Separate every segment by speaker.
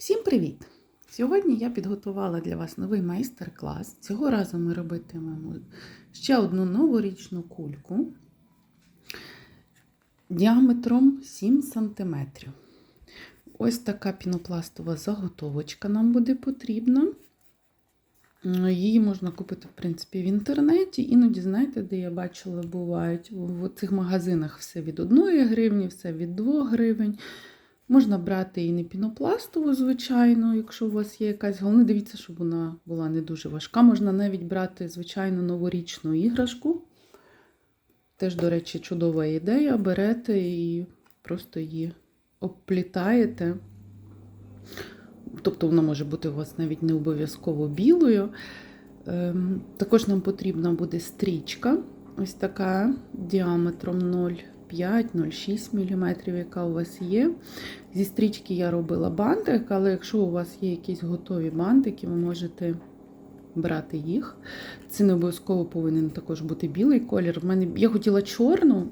Speaker 1: Всім привіт! Сьогодні я підготувала для вас новий майстер-клас. Цього разу ми робитимемо ще одну новорічну кульку діаметром 7 см. Ось така пінопластова заготовочка нам буде потрібна. Її можна купити, в принципі, в інтернеті. Іноді, знаєте, де я бачила, бувають в цих магазинах все від 1 гривні, все від 2 гривень. Можна брати і не пінопластову, звичайно, якщо у вас є якась. Головне, дивіться, щоб вона була не дуже важка. Можна навіть брати, звичайно, новорічну іграшку. Теж, до речі, чудова ідея. Берете і просто її обплітаєте. Тобто вона може бути у вас навіть не обов'язково білою. Ем, Також нам потрібна буде стрічка, ось така діаметром 0,5-0,6 мм, яка у вас є. Зі стрічки я робила бантик, але якщо у вас є якісь готові бантики, ви можете брати їх. Це не обов'язково повинен також бути білий колір. В мене, Я хотіла чорну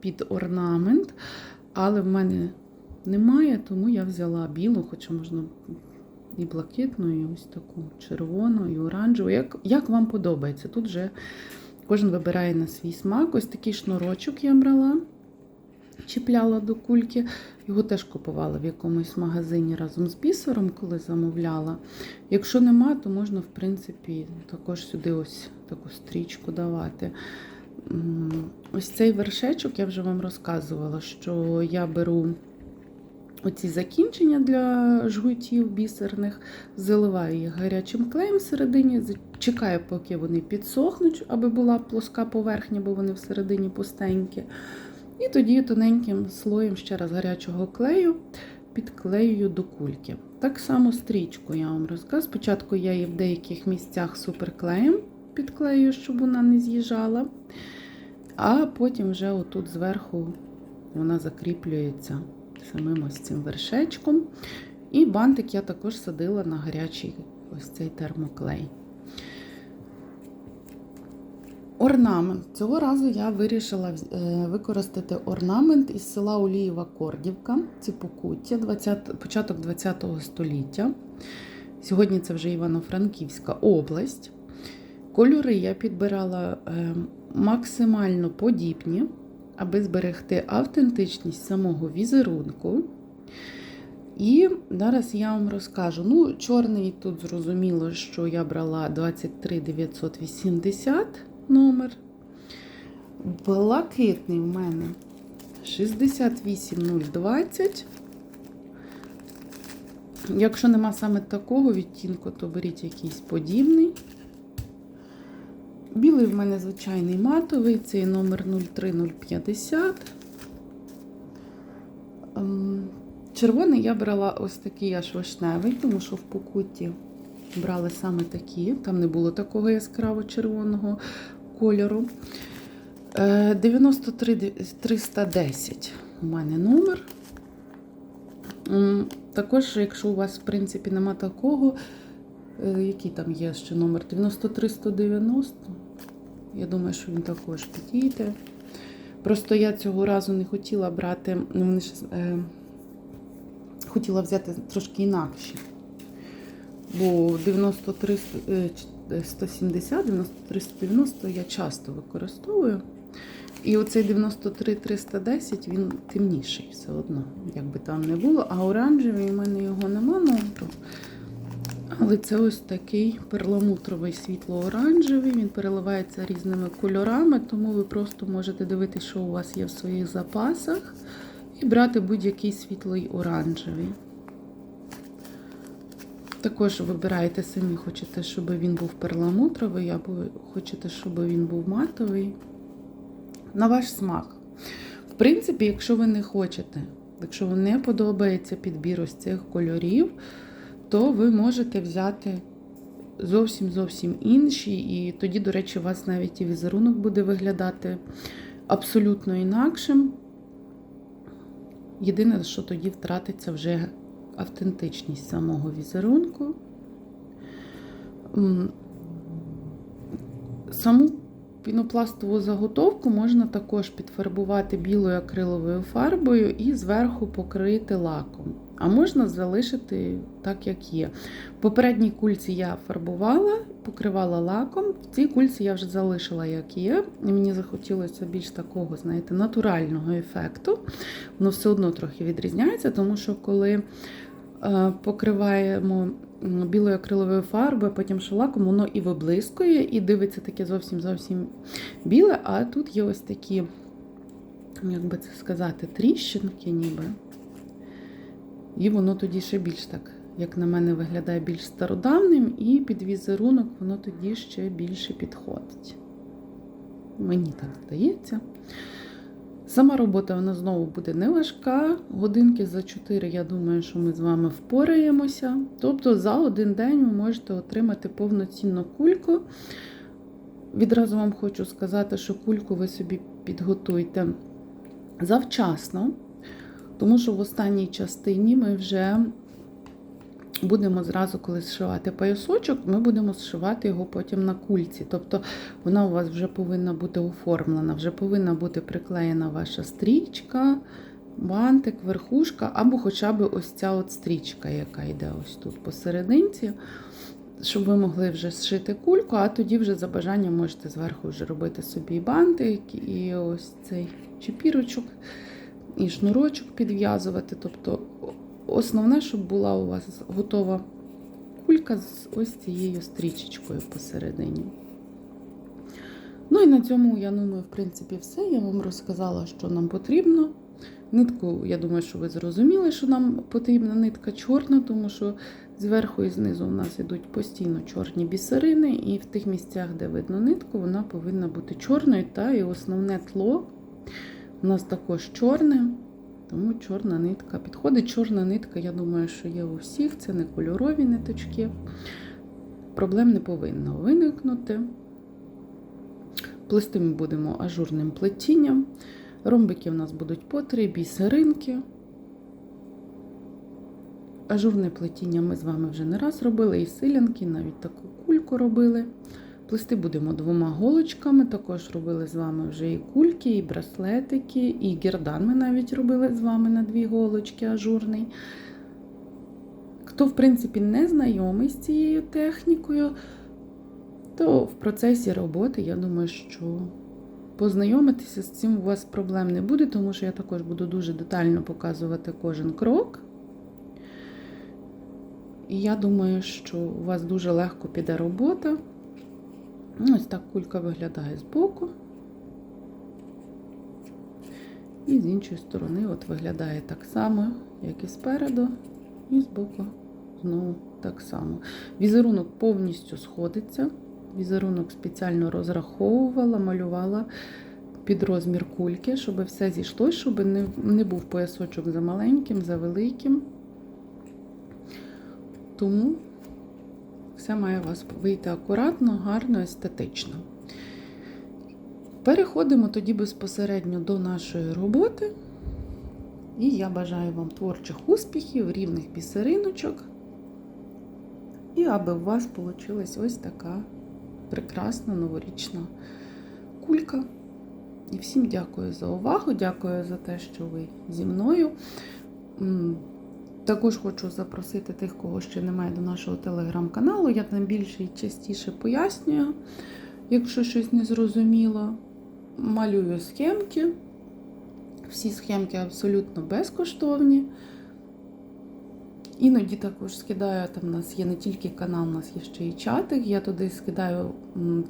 Speaker 1: під орнамент, але в мене немає, тому я взяла білу, хоча можна і блакитну, і ось таку червону, і оранжеву. Як, як вам подобається? Тут вже кожен вибирає на свій смак. Ось такий шнурочок я брала, чіпляла до кульки. Його теж купувала в якомусь магазині разом з бісером, коли замовляла. Якщо нема, то можна, в принципі, також сюди ось таку стрічку давати. Ось цей вершечок я вже вам розказувала, що я беру оці закінчення для жгутів бісерних, заливаю їх гарячим клеєм всередині, чекаю, поки вони підсохнуть, аби була плоска поверхня, бо вони всередині пустенькі. І тоді тоненьким слоєм ще раз гарячого клею підклеюю до кульки. Так само стрічку я вам розказую. Спочатку я її в деяких місцях суперклеєм підклею, щоб вона не з'їжджала. А потім вже отут зверху вона закріплюється самим ось цим вершечком. І бантик я також садила на гарячий ось цей термоклей. Орнамент. Цього разу я вирішила використати орнамент із села Олієва Кордівка, це Покуття, 20, початок ХХ століття. Сьогодні це вже Івано-Франківська область. Кольори я підбирала максимально подібні, аби зберегти автентичність самого візерунку. І зараз я вам розкажу. Ну, чорний тут зрозуміло, що я брала 23980 номер. Блакитний в мене 68020. Якщо нема саме такого відтінку, то беріть якийсь подібний. Білий в мене звичайний матовий, цей номер 03050. Червоний я брала ось такий аж вишневий, тому що в покутті брали саме такі, там не було такого яскраво червоного кольору. 93310 у мене номер. Також, якщо у вас, в принципі, нема такого, який там є ще номер 93190, я думаю, що він також підійде. Просто я цього разу не хотіла брати, ну, вони ж, е, хотіла взяти трошки інакші. Бо 93 170, 93 190 я часто використовую. І оцей 93 310 він темніший все одно, як би там не було. А оранжевий у мене його нема номеру. Але це ось такий перламутровий світло-оранжевий, він переливається різними кольорами, тому ви просто можете дивитися, що у вас є в своїх запасах, і брати будь-який світлий оранжевий. Також вибираєте самі, хочете, щоб він був перламутровий, або хочете, щоб він був матовий. На ваш смак. В принципі, якщо ви не хочете, якщо вам не подобається підбір ось цих кольорів, то ви можете взяти зовсім зовсім інші. І тоді, до речі, у вас навіть і візерунок буде виглядати абсолютно інакшим. Єдине, що тоді втратиться вже автентичність самого візерунку. Саму пінопластову заготовку можна також підфарбувати білою акриловою фарбою і зверху покрити лаком. А можна залишити так, як є. В попередній кульці я фарбувала, покривала лаком. В цій кульці я вже залишила, як є. І мені захотілося більш такого, знаєте, натурального ефекту. Воно все одно трохи відрізняється, тому що коли покриваємо білою акриловою фарбою, потім шелаком, воно і виблискує, і дивиться таке зовсім зовсім біле. А тут є ось такі, як би це сказати, тріщинки ніби. І воно тоді ще більш так, як на мене, виглядає більш стародавним, і під візерунок воно тоді ще більше підходить. Мені так здається. Сама робота вона знову буде не важка. Годинки за 4, я думаю, що ми з вами впораємося. Тобто за один день ви можете отримати повноцінну кульку. Відразу вам хочу сказати, що кульку ви собі підготуйте завчасно, тому що в останній частині ми вже будемо зразу, коли зшивати поясочок, ми будемо зшивати його потім на кульці. Тобто вона у вас вже повинна бути оформлена, вже повинна бути приклеєна ваша стрічка, бантик, верхушка, або хоча б ось ця от стрічка, яка йде ось тут посерединці. Щоб ви могли вже зшити кульку, а тоді вже за бажанням можете зверху вже робити собі бантик, і ось цей чепірочок, і шнурочок підв'язувати. Тобто основне, щоб була у вас готова кулька з ось цією стрічечкою посередині. Ну і на цьому, я думаю, в принципі, все. Я вам розказала, що нам потрібно. Нитку, я думаю, що ви зрозуміли, що нам потрібна нитка чорна, тому що зверху і знизу у нас йдуть постійно чорні бісерини, і в тих місцях, де видно нитку, вона повинна бути чорною. Та і основне тло у нас також чорне, тому чорна нитка підходить. Чорна нитка, я думаю, що є у всіх, це не кольорові ниточки. Проблем не повинно виникнути. Плести ми будемо ажурним плетінням. Ромбики у нас будуть по три бісеринки. Ажурне плетіння ми з вами вже не раз робили, і силянки, навіть таку кульку робили. Плести будемо двома голочками, також робили з вами вже і кульки, і браслетики, і гердан ми навіть робили з вами на дві голочки ажурний. Хто, в принципі, не знайомий з цією технікою, то в процесі роботи, я думаю, що познайомитися з цим у вас проблем не буде, тому що я також буду дуже детально показувати кожен крок. І я думаю, що у вас дуже легко піде робота. Ось так кулька виглядає збоку. І з іншої сторони от виглядає так само, як і спереду, і збоку знову так само. Візерунок повністю сходиться. Візерунок спеціально розраховувала, малювала під розмір кульки, щоб все зійшло, щоб не, не був поясочок за маленьким, за великим. Тому все має у вас вийти акуратно, гарно, естетично. Переходимо тоді безпосередньо до нашої роботи. І я бажаю вам творчих успіхів, рівних бісериночок. І аби у вас вийшла ось така прекрасна новорічна кулька. І всім дякую за увагу, дякую за те, що ви зі мною. Також хочу запросити тих, кого ще немає до нашого телеграм-каналу. Я там більше і частіше пояснюю, якщо щось не зрозуміло. Малюю схемки. Всі схемки абсолютно безкоштовні. Іноді також скидаю, там у нас є не тільки канал, у нас є ще і чатик. Я туди скидаю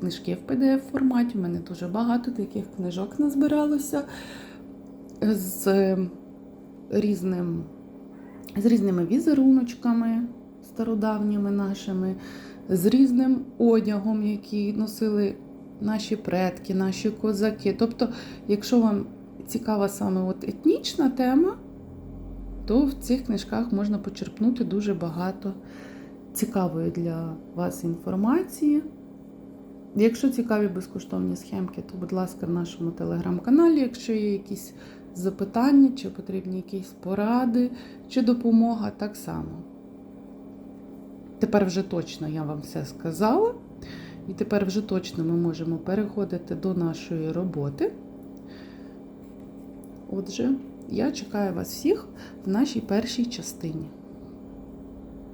Speaker 1: книжки в pdf форматі. У мене дуже багато таких книжок назбиралося з різним з різними візеруночками стародавніми нашими, з різним одягом, який носили наші предки, наші козаки. Тобто, якщо вам цікава саме от етнічна тема, то в цих книжках можна почерпнути дуже багато цікавої для вас інформації. Якщо цікаві безкоштовні схемки, то, будь ласка, в нашому телеграм-каналі, якщо є якісь запитання, чи потрібні якісь поради, чи допомога, так само. Тепер вже точно я вам все сказала. І тепер вже точно ми можемо переходити до нашої роботи. Отже, я чекаю вас всіх в нашій першій частині.